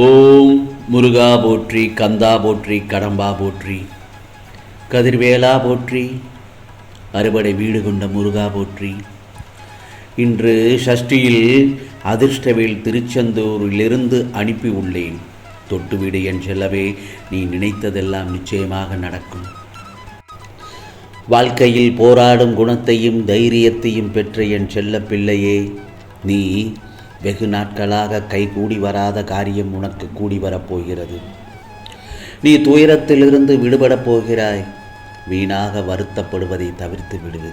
ஓம் முருகா போற்றி கந்தா போற்றி கடம்பா போற்றி கதிர்வேலா போற்றி அறுபடை வீடு கொண்ட முருகா போற்றி. இன்று சஷ்டியில் அதிர்ஷ்டவேல் திருச்செந்தூரிலிருந்து அனுப்பி உள்ளேன். தொட்டுவிடு என் செல்லவே நீ நினைத்ததெல்லாம் நிச்சயமாக நடக்கும். வாழ்க்கையில் போராடும் குணத்தையும் தைரியத்தையும் பெற்ற என் செல்ல பிள்ளையே நீ வெகு நாட்களாக கைகூடி வராத காரியம் உனக்கு கூடி வரப்போகிறது நீ துயரத்திலிருந்து விடுபடப் போகிறாய். வீணாக வருத்தப்படுவதை தவிர்த்து விடுது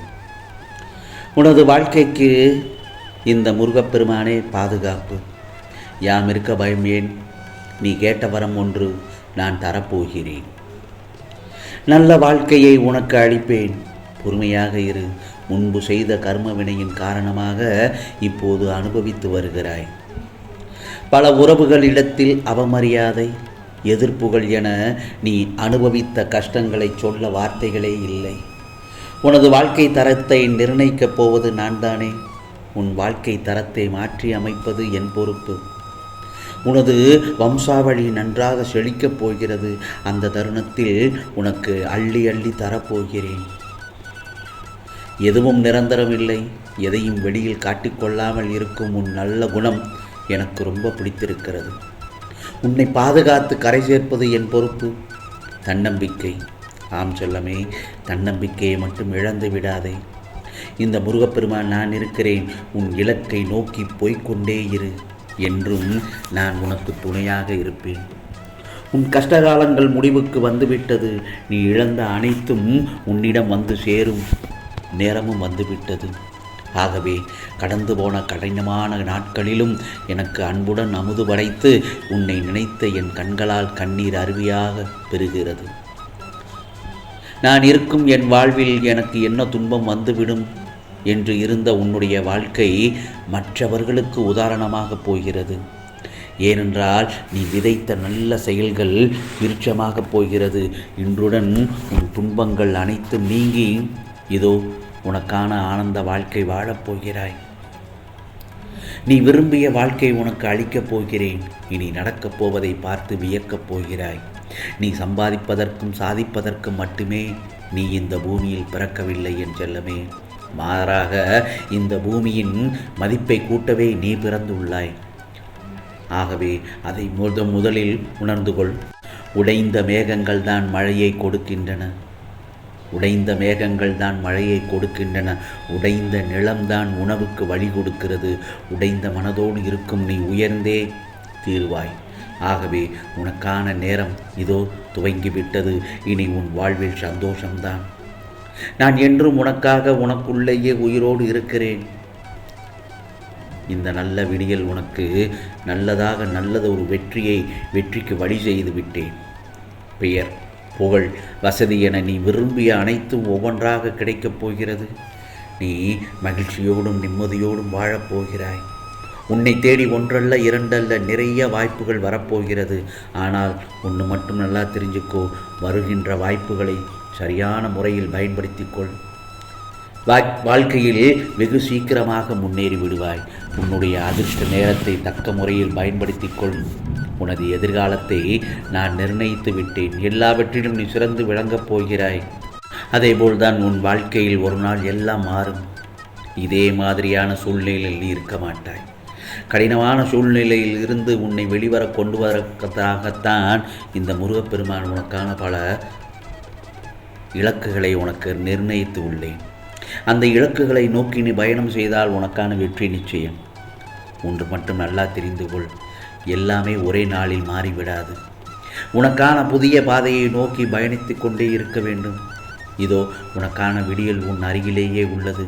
உனது வாழ்க்கைக்கு இந்த முருகப்பெருமானே பாதுகாப்பு. யாம் இருக்க பயம் ஏன்? நீ கேட்ட வரம் ஒன்று நான் தரப்போகிறேன். நல்ல வாழ்க்கையை உனக்கு அளிப்பேன். பொறுமையாக இரு. முன்பு செய்த கர்ம வினையின் காரணமாக இப்போது அனுபவித்து வருகிறாய். பல உறவுகளிடத்தில் அவமரியாதை எதிர்ப்புகள் என நீ அனுபவித்த கஷ்டங்களை சொல்ல வார்த்தைகளே இல்லை. உனது வாழ்க்கை தரத்தை நிர்ணயிக்கப் போவது நான் தானே உன் வாழ்க்கை தரத்தை மாற்றி அமைப்பது என் பொறுப்பு. உனது வம்சாவளி நன்றாக செழிக்கப் போகிறது. அந்த தருணத்தில் உனக்கு அள்ளி அள்ளி தரப்போகிறேன். எதுவும் நிரந்தரமில்லை. எதையும் வெளியில் காட்டிக்கொள்ளாமல் இருக்கும் உன் நல்ல குணம் எனக்கு ரொம்ப பிடித்திருக்கிறது. உன்னை பாதுகாத்து கரை சேர்ப்பது என் பொறுப்பு. தன்னம்பிக்கை. ஆம் சொல்லமே தன்னம்பிக்கையை மட்டும் இழந்து விடாதே. இந்த முருகப்பெருமான் நான் இருக்கிறேன். உன் இலக்கை நோக்கி போய்க்கொண்டே இரு. என்றும் நான் உனக்கு துணையாக இருப்பேன். உன் கஷ்டகாலங்கள் முடிவுக்கு வந்துவிட்டது. நீ இழந்த அனைத்தும் உன்னிடம் வந்து சேரும். நேரமும் வந்துவிட்டது. ஆகவே கடந்து போன கடினமான நாட்களிலும் எனக்கு அன்புடன் அமுது படைத்து உன்னை நினைத்த என் கண்களால் கண்ணீர் அருவியாக பெறுகிறது. நான் இருக்கும் என் வாழ்வில் எனக்கு என்ன துன்பம் வந்துவிடும் என்று இருந்த உன்னுடைய வாழ்க்கை மற்றவர்களுக்கு உதாரணமாக போகிறது. ஏனென்றால் நீ விதைத்த நல்ல செயல்கள் விருட்சமாகப் போகிறது. இன்றுடன் உன் துன்பங்கள் அனைத்தும் நீங்கி இதோ உனக்கான ஆனந்த வாழ்க்கை வாழப் போகிறாய். நீ விரும்பிய வாழ்க்கை உனக்கு அளிக்கப் போகிறேன். இனி நடக்கப் போவதை பார்த்து வியக்கப் போகிறாய். நீ சம்பாதிப்பதற்கும் சாதிப்பதற்கும் மட்டுமே நீ இந்த பூமியில் பிறக்கவில்லை என் செல்லமே. மாறாக இந்த பூமியின் மதிப்பை கூட்டவே நீ பிறந்துள்ளாய். ஆகவே அதை முத முதலில் உணர்ந்து கொள். உடைந்த மேகங்கள் தான் மழையை கொடுக்கின்றன. உடைந்த மேகங்கள் தான் மழையை கொடுக்கின்றன. உடைந்த நிலம்தான் உணவுக்கு வழி கொடுக்கிறது. உடைந்த மனதோடு இருக்கும் நீ உயர்ந்தே தீர்வாய். ஆகவே உனக்கான நேரம் இதோ துவங்கிவிட்டது. இனி உன் வாழ்வில் சந்தோஷம்தான். நான் என்றும் உனக்காக உனக்குள்ளேயே உயிரோடு இருக்கிறேன். இந்த நல்ல விடியல் உனக்கு நல்லதாக நல்லத ஒரு வெற்றியை வெற்றிக்கு வழி செய்து விட்டேன். பெயர் புகழ் வசதி என நீ விரும்பிய அனைத்தும் ஒவ்வொன்றாக கிடைக்கப் போகிறது. நீ மகிழ்ச்சியோடும் நிம்மதியோடும் வாழப்போகிறாய் உன்னை தேடி ஒன்றல்ல இரண்டல்ல நிறைய வாய்ப்புகள் வரப்போகிறது. ஆனால் ஒன்று மட்டும் நல்லா தெரிஞ்சுக்கோ வருகின்ற வாய்ப்புகளை சரியான முறையில் பயன்படுத்திக்கொள் வாழ்க்கையில் வெகு சீக்கிரமாக முன்னேறி விடுவாய். உன்னுடைய அதிர்ஷ்ட நேரத்தை தக்க முறையில் பயன்படுத்திக்கொள் உனது எதிர்காலத்தை நான் நிர்ணயித்து விட்டேன். எல்லாவற்றிலும் நீ சிறந்து விளங்கப் போகிறாய். அதேபோல்தான் உன் வாழ்க்கையில் ஒரு நாள் எல்லாம் மாறும். இதே மாதிரியான சூழ்நிலையில் நீ இருக்க மாட்டாய். கடினமான சூழ்நிலையில் இருந்து உன்னை வெளிவர கொண்டு வரதாகத்தான் இந்த முருகப்பெருமான் உனக்கான பல இலக்குகளை உனக்கு நிர்ணயித்து உள்ளேன். அந்த இலக்குகளை நோக்கி நீ பயணம் செய்தால் உனக்கான வெற்றி நிச்சயம். ஒன்று மட்டும் நல்லா தெரிந்து கொள். எல்லாமே ஒரே நாளில் மாறிவிடாது. உனக்கான புதிய பாதையை நோக்கி பயணித்து கொண்டே இருக்க வேண்டும். இதோ உனக்கான விடியல் உன் அருகிலேயே உள்ளது.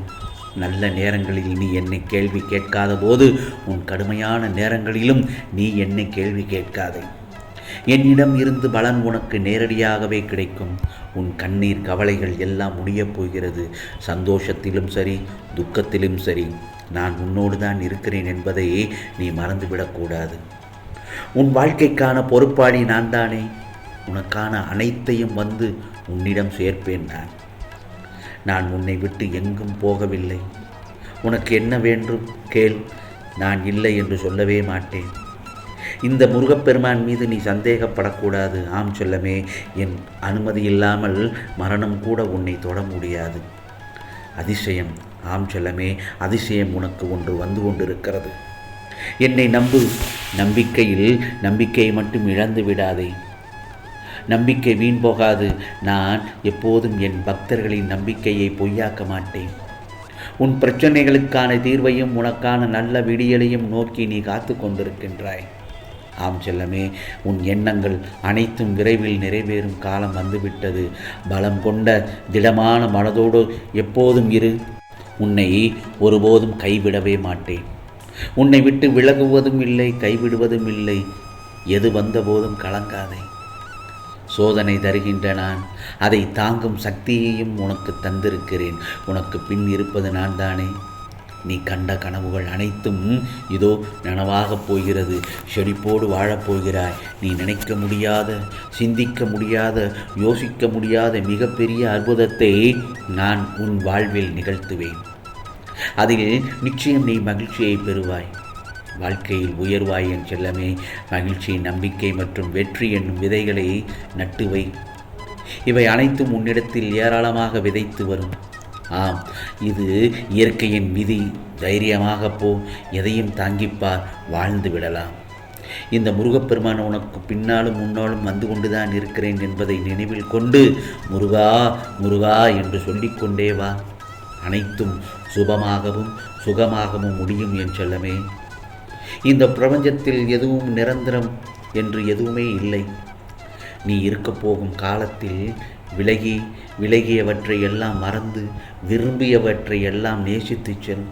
நல்ல நேரங்களில் நீ என்னை கேள்வி கேட்காத போது உன் கடுமையான நேரங்களிலும் நீ என்னை கேள்வி கேட்காதே. என்னிடம் இருந்து பலன் உனக்கு நேரடியாகவே கிடைக்கும். உன் கண்ணீர் கவலைகள் எல்லாம் முடியப் போகிறது. சந்தோஷத்திலும் சரி துக்கத்திலும் சரி நான் உன்னோடு தான் இருக்கிறேன் என்பதை நீ மறந்துவிடக்கூடாது உன் வாழ்க்கைக்கான பொறுப்பாளி நான் தானே. உனக்கான அனைத்தையும் வந்து உன்னிடம் சேர்ப்பேன் நான். நான் உன்னை விட்டு எங்கும் போகவில்லை. உனக்கு என்ன வேண்டும்? கேள். நான் இல்லை என்று சொல்லவே மாட்டேன். இந்த முருகப்பெருமான் மீது நீ சந்தேகப்படக்கூடாது. ஆம் செல்லமே என் அனுமதி இல்லாமல் மரணம் கூட உன்னை தொட முடியாது. அதிசயம். ஆம் செல்லமே அதிசயம் உனக்கு ஒன்று வந்து கொண்டிருக்கிறது. என்னை நம்பு. நம்பிக்கையில் நம்பிக்கையை மட்டும் இழந்து விடாதே. நம்பிக்கை வீண் போகாது. நான் எப்போதும் என் பக்தர்களின் நம்பிக்கையை பொய்யாக்க மாட்டேன். உன் பிரச்சனைகளுக்கான தீர்வையும் உனக்கான நல்ல விடியலையும் நோக்கி நீ காத்து கொண்டிருக்கின்றாய். ஆம் செல்லமே உன் எண்ணங்கள் அனைத்தும் விரைவில் நிறைவேறும் காலம் வந்துவிட்டது. பலம் கொண்ட திடமான மனதோடு எப்போதும் இரு. உன்னை ஒருபோதும் கைவிடவே மாட்டேன். உன்னை விட்டு விலகுவதும் இல்லை கைவிடுவதும் இல்லை. எது வந்தபோதும் கலங்காதே. சோதனை தருகின்ற நான் அதை தாங்கும் சக்தியையும் உனக்கு தந்திருக்கிறேன். உனக்கு பின் இருப்பது நான் தானே நீ கண்ட கனவுகள் அனைத்தும் இதோ நனவாகப் போகிறது. செழிப்போடு வாழப்போகிறாய் நீ நினைக்க முடியாத சிந்திக்க முடியாத யோசிக்க முடியாத மிகப்பெரிய அற்புதத்தை நான் உன் வாழ்வில் நிகழ்த்துவேன். அதில் நிச்சயம் நீ மகிழ்ச்சியை பெறுவாய். வாழ்க்கையில் உயர்வாய் என் செல்லமே. மகிழ்ச்சி நம்பிக்கை மற்றும் வெற்றி என்னும் விதைகளை நட்டு வை. இவை அனைத்தும் உன்னிடத்தில் ஏராளமாக விதைத்து வரும். ஆம் இது இயற்கையின் விதி தைரியமாக போ எதையும் தாங்கிப்பார் வாழ்ந்து விடலாம். இந்த முருகப்பெருமான் உனக்கு பின்னாலும் முன்னாலும் வந்து கொண்டுதான் இருக்கிறேன் என்பதை நினைவில் கொண்டு முருகா முருகா என்று சொல்லிக்கொண்டே வா. அனைத்தும் சுபமாகவும் சுகமாகவும் முடியும் என் செல்லமே. இந்த பிரபஞ்சத்தில் எதுவும் நிரந்தரம் என்று எதுவுமே இல்லை. நீ இருக்கப் போகும் காலத்தில் விலகி விலகியவற்றை எல்லாம் மறந்து விரும்பியவற்றை எல்லாம் நேசித்துச் செல்.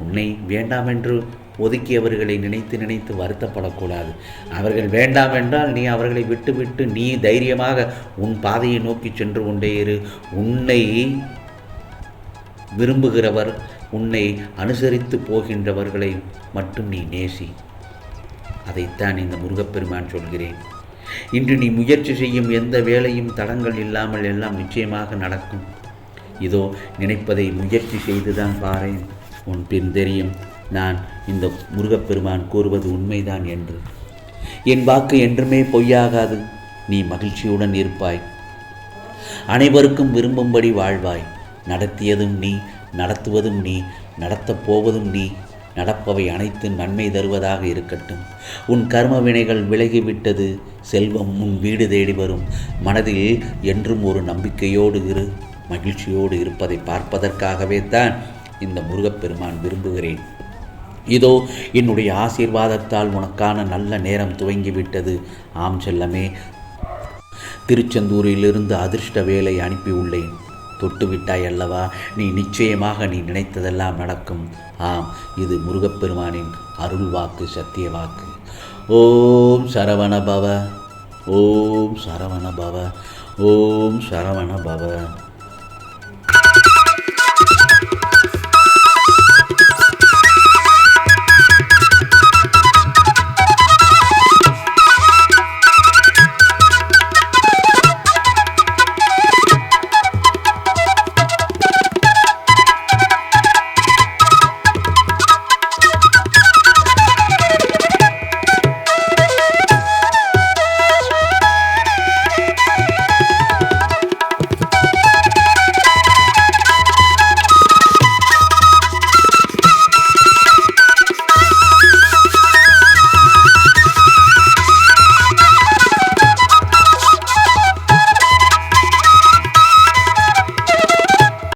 உன்னை வேண்டாம் என்று ஒதுக்கியவர்களை நினைத்து நினைத்து வருத்தப்படக்கூடாது. அவர்கள் வேண்டாம் என்றால் நீ அவர்களை விட்டுவிட்டு நீ தைரியமாக உன் பாதையை நோக்கி சென்று கொண்டே இரு. உன்னை விரும்புகிறவர் உன்னை அனுசரித்து போகின்றவர்களை மட்டும் நீ நேசி. அதைத்தான் இந்த முருகப்பெருமான் சொல்கிறேன். இன்று நீ முயற்சி செய்யும் எந்த வேலையும் தடங்கள் இல்லாமல் எல்லாம் நிச்சயமாக நடக்கும். இதோ நினைப்பதை முயற்சி செய்துதான் பாறேன் உன் பின் தெரியும். நான் இந்த முருகப்பெருமான் கூறுவது உண்மைதான் என்று. என் வாக்கு என்றுமே பொய்யாகாது. நீ மகிழ்ச்சியுடன் இருப்பாய். அனைவருக்கும் விரும்பும்படி வாழ்வாய். நடத்தியதும் நீ நடத்துவதும் நீ நடத்தப் போவதும் நீ நடப்பவை அனைத்தும் நன்மை தருவதாக இருக்கட்டும். உன் கர்ம வினைகள் விலகிவிட்டது. செல்வம் உன் வீடு தேடி வரும். மனதில் என்றும் ஒரு நம்பிக்கையோடு இரு. மகிழ்ச்சியோடு இருப்பதை பார்ப்பதற்காகவே தான் இந்த முருகப்பெருமான் விரும்புகிறேன். இதோ என்னுடைய ஆசீர்வாதத்தால் உனக்கான நல்ல நேரம் துவங்கிவிட்டது. ஆம் செல்லமே. திருச்செந்தூரிலிருந்து அதிர்ஷ்ட வேலை அனுப்பியுள்ளேன் தொட்டு விட்டாய் அல்லவா நீ நிச்சயமாக நீ நினைத்ததெல்லாம் நடக்கும். ஆம் இது முருகப்பெருமானின் அருள் வாக்கு சத்திய வாக்கு ஓம் சரவண பவ ஓம் சரவண பவ ஓம் சரவண பவ